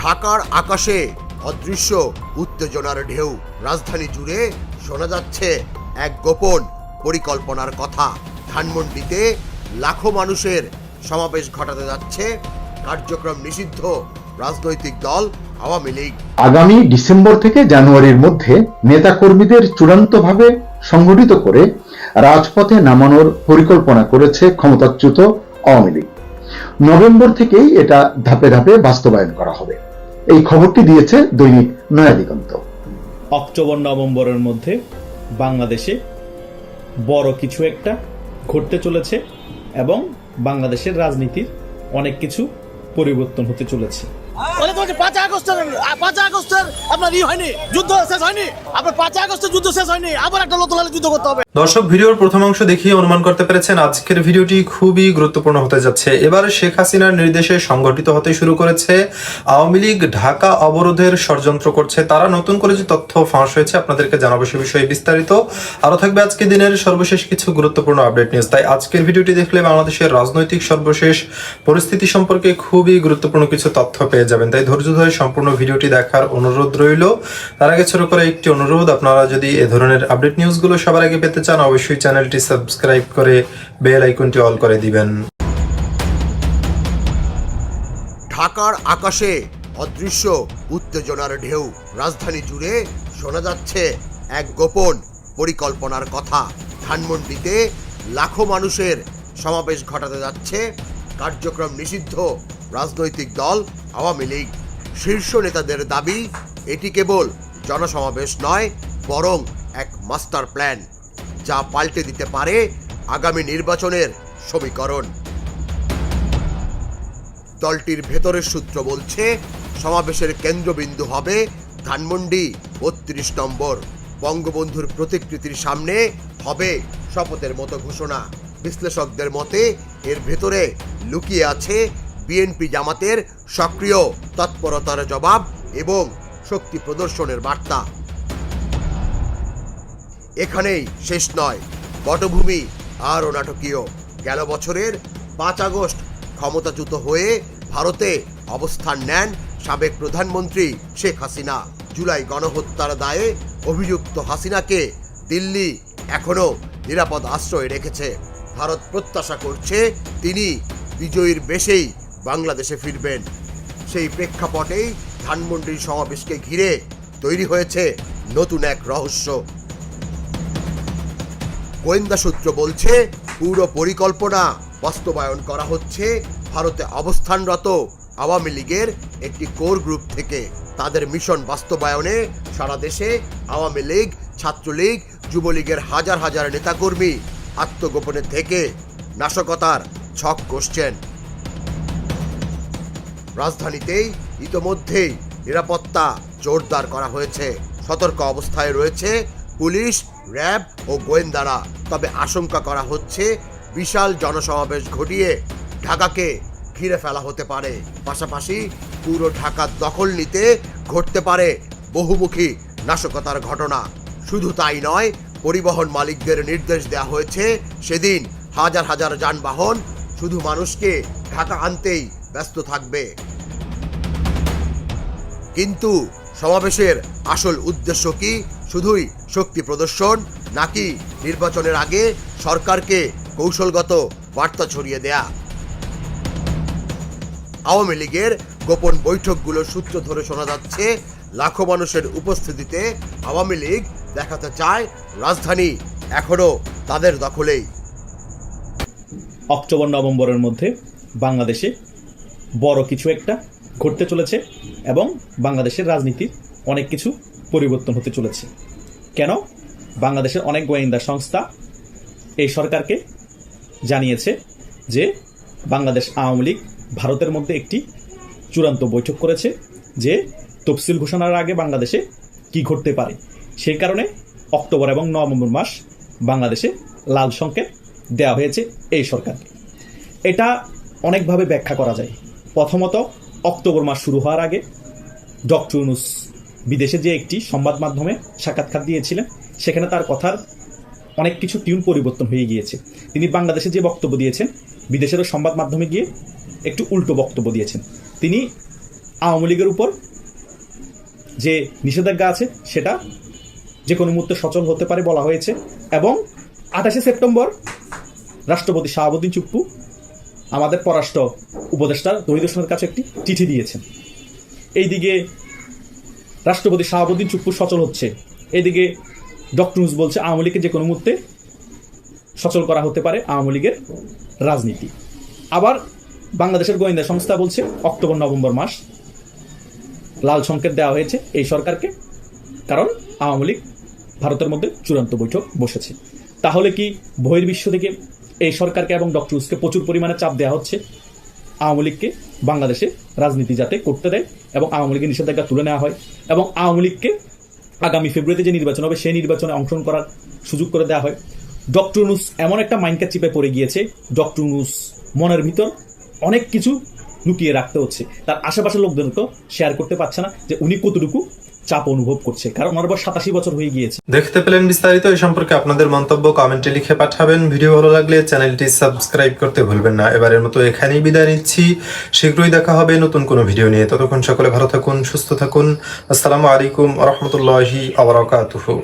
ঢাকার আকাশে অদৃশ্য, উত্তেজনার ঢেউ। রাজধানী জুড়ে শোনা যাচ্ছে এক গোপন পরিকল্পনার কথা। ধানমন্ডিতে লাখো মানুষের সমাবেশ ঘটাতে যাচ্ছে কার্যক্রম নিষিদ্ধ রাজনৈতিক দল আওয়ামী লীগ। আগামী ডিসেম্বর থেকে জানুয়ারির মধ্যে নেতাকর্মীদের চূড়ান্তভাবে সংগঠিত করে রাজপথে নামানোর পরিকল্পনা করেছে ক্ষমতাচ্যুত আওয়ামী লীগ। নভেম্বর থেকেই এটা ধাপে ধাপে বাস্তবায়ন করা হবে। এই খবরটি দিয়েছে দৈনিক নয়া দিগন্ত। অক্টোবর, নভেম্বরের মধ্যে বাংলাদেশে বড় কিছু একটা ঘটতে চলেছে এবং বাংলাদেশের রাজনীতির অনেক কিছু পরিবর্তন হতে চলেছে। ওরা বলছে পাঁচ আগস্টের পাঁচ আগস্টের আপনার ই হয়নি, যুদ্ধ শেষ হয়নি। আপনার পাঁচ আগস্টের যুদ্ধ শেষ হয়নি, আবার একটা নতুন যুদ্ধ করতে হবে। দর্শক, ভিডিওর প্রথম অংশ দেখিয়ে অনুমান করতে পেরেছেন, আজকের ভিডিওটি খুবই গুরুত্বপূর্ণ হতে যাচ্ছে। এবার শেখ হাসিনার নির্দেশে সংগঠিত হতে শুরু করেছে, আওয়ামী লীগ ঢাকা অবরোধের ষড়যন্ত্র করছে। তারা নতুন করে যে তথ্য ফাঁস হয়েছে, আপনাদেরকে জানাব সে বিষয়ে বিস্তারিত। আরও থাকবে আজকে দিনের সর্বশেষ কিছু গুরুত্বপূর্ণ আপডেট নিউজ। তাই আজকের ভিডিওটি দেখলে বাংলাদেশের রাজনৈতিক সর্বশেষ পরিস্থিতি সম্পর্কে খুবই গুরুত্বপূর্ণ কিছু তথ্য পেয়ে যাবেন। তাই ধৈর্য ধরে সম্পূর্ণ ভিডিওটি দেখার অনুরোধ রইল। তার আগে ছোট করে একটি অনুরোধ, আপনারা যদি এ ধরনের আপডেট নিউজগুলো সবার আগে পেতে চান, অবশ্যই চ্যানেলটি সাবস্ক্রাইব করে বেল আইকনটি অল করে দিবেন। ঢাকার আকাশে অদৃশ্য, উত্তেজনার ঢেউ। রাজধানী জুড়ে শোনা যাচ্ছে এক গোপন পরিকল্পনার কথা। ধানমন্ডিতে লাখো মানুষের সমাবেশ ঘটাতে যাচ্ছে। কার্যক্রম নিষিদ্ধ। রাজনৈতিক দল আওয়ামী লীগ। শীর্ষ নেতাদের দাবি, এটি কেবল জনসমাবেশ নয়, বরং এক মাস্টার প্ল্যান, যা পাল্টে দিতে পারে আগামী নির্বাচনের সমীকরণ। দলটির ভেতরের সূত্র বলছে, সমাবেশের কেন্দ্রবিন্দু হবে ধানমন্ডি, বত্রিশ নম্বর। বঙ্গবন্ধুর প্রতিকৃতির সামনে হবে শপথের মতো ঘোষণা। বিশ্লেষকদের মতে, এর ভেতরে লুকিয়ে আছে বিএনপি জামাতের সক্রিয় তৎপরতার জবাব এবং শক্তি প্রদর্শনের বার্তা। এখানেই শেষ নয়। পটভূমি আরও নাটকীয়। গেল বছরের পাঁচ আগস্ট ক্ষমতাচ্যুত হয়ে ভারতে অবস্থান নেন সাবেক প্রধানমন্ত্রী শেখ হাসিনা। জুলাই গণহত্যার দায়ে অভিযুক্ত হাসিনাকে দিল্লি এখনও নিরাপদ আশ্রয় রেখেছে। ভারত প্রত্যাশা করছে তিনি বিজয়ীর বেশেই বাংলাদেশে ফিরবেন। সেই প্রেক্ষাপটেই ধানমন্ডির সমাবেশকে ঘিরে তৈরি হয়েছে নতুন এক রহস্য। গোয়েন্দা সূত্র বলছে, পুরো পরিকল্পনা বাস্তবায়ন করা হচ্ছে ভারতে অবস্থানরত আওয়ামী লীগের একটি কোর গ্রুপ থেকে। তাদের মিশন বাস্তবায়নে সারা দেশে আওয়ামী লীগ, ছাত্রলীগ, যুবলীগের হাজার হাজার নেতাকর্মী আত্মগোপনে থেকে নাশকতার ছক কষছেন। রাজধানীতেই, ইতোমধ্যেই নিরাপত্তা জোরদার করা হয়েছে। সতর্ক অবস্থায় রয়েছে পুলিশ, র্যাব ও গোয়েন্দারা। তবে আশঙ্কা করা হচ্ছে বিশাল জনসমাবেশ ঘটিয়ে ঢাকাকে ঘিরে ফেলা হতে পারে। পাশাপাশি পুরো ঢাকা দখল নিতে ঘটতে পারে বহুমুখী নাশকতার ঘটনা। শুধু তাই নয়, পরিবহন মালিকদের নির্দেশ দেওয়া হয়েছে সেদিন হাজার হাজার যানবাহন শুধু মানুষকে ঢাকা আনতেই ব্যস্ত থাকবে। কিন্তু সমাবেশের আসল উদ্দেশ্য কি? শুধুই শক্তি প্রদর্শন নাকি নির্বাচনের আগে সরকারকে কৌশলগত বার্তা ছড়িয়ে দেয়া? আওয়ামী লীগের গোপন বৈঠকগুলোর সূত্র ধরে শোনা যাচ্ছে, লাখো মানুষের উপস্থিতিতে আওয়ামী লীগ দেখাতে চায় রাজধানী, এখনও তাদের দখলেই। অক্টোবর, নভেম্বরের মধ্যে বাংলাদেশে বড় কিছু একটা ঘটতে চলেছে এবং বাংলাদেশের রাজনীতির অনেক কিছু পরিবর্তন হতে চলেছে। কেন? বাংলাদেশের অনেক গোয়েন্দা সংস্থা এই সরকারকে জানিয়েছে যে বাংলাদেশ আওয়ামী লীগ ভারতের মধ্যে একটি চূড়ান্ত বৈঠক করেছে যে তফসিল ঘোষণার আগে বাংলাদেশে কি ঘটতে পারে। সেই কারণে অক্টোবর এবং নভেম্বর মাস বাংলাদেশে লাল সংকেত দেওয়া হয়েছে এই সরকারকে। এটা অনেকভাবে ব্যাখ্যা করা যায়। প্রথমত অক্টোবর মাস শুরু হওয়ার আগে ডক্টর ইউনুস বিদেশে যে একটি সংবাদ মাধ্যমে সাক্ষাৎকার দিয়েছিলেন, সেখানে তার কথার অনেক কিছু টিউন পরিবর্তন হয়ে গিয়েছে। তিনি বাংলাদেশে যে বক্তব্য দিয়েছেন, বিদেশেরও সংবাদ মাধ্যমে গিয়ে একটু উল্টো বক্তব্য দিয়েছেন। তিনি আওয়ামী লীগের উপর যে নিষেধাজ্ঞা আছে, সেটা যে কোনো মুহূর্তে সচল হতে পারে বলা হয়েছে এবং আঠাশে সেপ্টেম্বর রাষ্ট্রপতি শাহাবুদ্দিন চুপ্পু আমাদের পররাষ্ট্র উপদেষ্টা হোসেনের কাছে একটি চিঠি দিয়েছেন। এইদিকে রাষ্ট্রপতি শাহাবুদ্দিন চুপ্পু সচল হচ্ছে। এদিকে ডক্টর নুস বলছে, আওয়ামী লীগকে যে কোনো মুহূর্তে সচল করা হতে পারে আওয়ামী লীগের রাজনীতি। আবার বাংলাদেশের গোয়েন্দা সংস্থা বলছে, অক্টোবর, নভেম্বর মাস লাল সংকেত দেওয়া হয়েছে এই সরকারকে, কারণ আওয়ামী লীগ ভারতের মধ্যে চূড়ান্ত বৈঠক বসেছে। তাহলে কি বহির্বিশ্ব থেকে এই সরকারকে এবং ডক্টর ইউসকে প্রচুর পরিমাণে চাপ দেওয়া হচ্ছে। আওয়ামী লীগকে বাংলাদেশে রাজনীতি যাতে করতে দেয় এবং আওয়ামী লীগের নিষেধাজ্ঞা তুলে নেওয়া হয় এবং আওয়ামী লীগকে আগামী ফেব্রুয়ারিতে যে নির্বাচন হবে, সেই নির্বাচনে অংশগ্রহণ করার সুযোগ করে দেওয়া হয়। ডক্টর নুস এমন একটা মাইন্ডকার চিপে পড়ে গিয়েছে ডক্টর নুস মনের ভিতর অনেক কিছু লুকিয়ে রাখতে হচ্ছে। তার আশেপাশের লোকদেরকেও শেয়ার করতে পারছে না যে উনি কতটুকু চাপ অনুভব করছে, কারণ ওনার বয়স সাতাশি বছর হয়ে গিয়েছে। দেখতে পেলেন বিস্তারিত এই সম্পর্কে আপনাদের মন্তব্য কমেন্টে লিখে পাঠাবেন। ভিডিও ভালো লাগলে চ্যানেলটি সাবস্ক্রাইব করতে ভুলবেন না। এবারের মতো এখানেই বিদায় নিচ্ছি। শীঘ্রই দেখা হবে নতুন কোনো ভিডিও নিয়ে। ততক্ষণ সকলে ভালো থাকুন, সুস্থ থাকুন। আসসালামু আলাইকুম রহমতুল্লাহি আবরাকাতুহু